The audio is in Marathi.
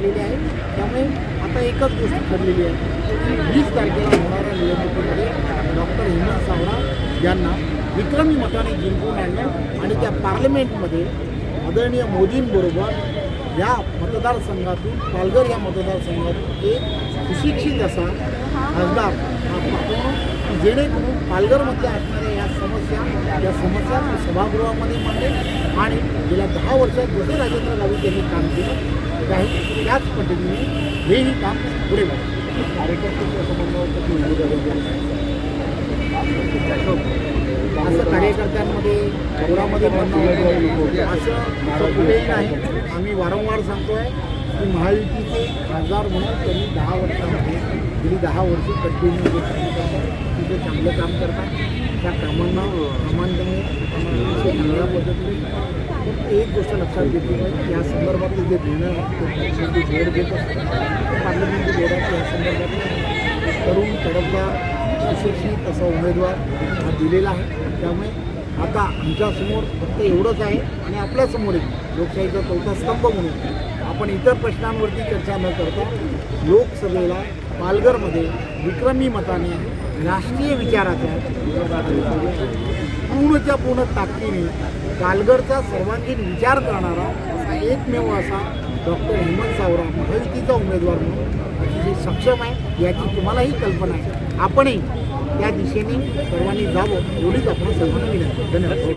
टाकलेली आहे. त्यामुळे आता एकच गोष्ट ठरलेली आहे. वीस तारखेला होणाऱ्या निवडणुकीमध्ये डॉक्टर हेमंत सावरा यांना विक्रमी मताने जिंकून आणलं आणि त्या पार्लमेंटमध्ये आदरणीय मोदींबरोबर या मतदारसंघातून पालघर या मतदारसंघातून एक सुशिक्षित असा खासदार की जेणेकरून पालघरमधल्या असणाऱ्या या समस्या या समस्या सभागृहामध्ये मांडेल आणि गेल्या दहा वर्षात जसे राजेंद्र गावित यांनी काम केलं त्या त्याच पद्धतीने हेही काम पुढे होतं कार्यकर्त्यांच्या असं कार्यकर्त्यांमध्ये जोरामध्ये म्हणणं असं असं कुठेही नाही. आम्ही वारंवार सांगतोय की महायुतीचे खासदार म्हणून त्यांनी दहा वर्षामध्ये गेली दहा वर्ष कंटिन्यू जे तिथे चांगलं काम करतात. त्या कामांना प्रामाणिकपणे चांगल्या पद्धतीने एक गोष्ट लक्षात घेतली या संदर्भातलं जे देणं आहेत ते बोर्ड घेत असतात पार्लमेंटरी बोर्डात या संदर्भात तरुण तडफदार यशस्वी असा उमेदवार हा दिलेला आहे. त्यामुळे आता आमच्यासमोर फक्त एवढंच आहे आणि आपल्यासमोर एक लोकशाहीचा चौथा स्तंभ म्हणून आपण इतर प्रश्नांवरती चर्चा न करता लोकसभेला पालघरमध्ये विक्रमी मताने राष्ट्रीय विचाराच्या पूर्णच्या पूर्ण ताकदीने पालघरचा सर्वांगीण विचार करणारा असा एकमेव असा डॉक्टर हेमंत सावरा महायुतीचा उमेदवार म्हणून अतिशय सक्षम आहे याची तुम्हालाही कल्पना आहे. आपणही त्या दिशेने सर्वांनी जावं एवढीच आपण सर्वांना विनंती धन्यवाद.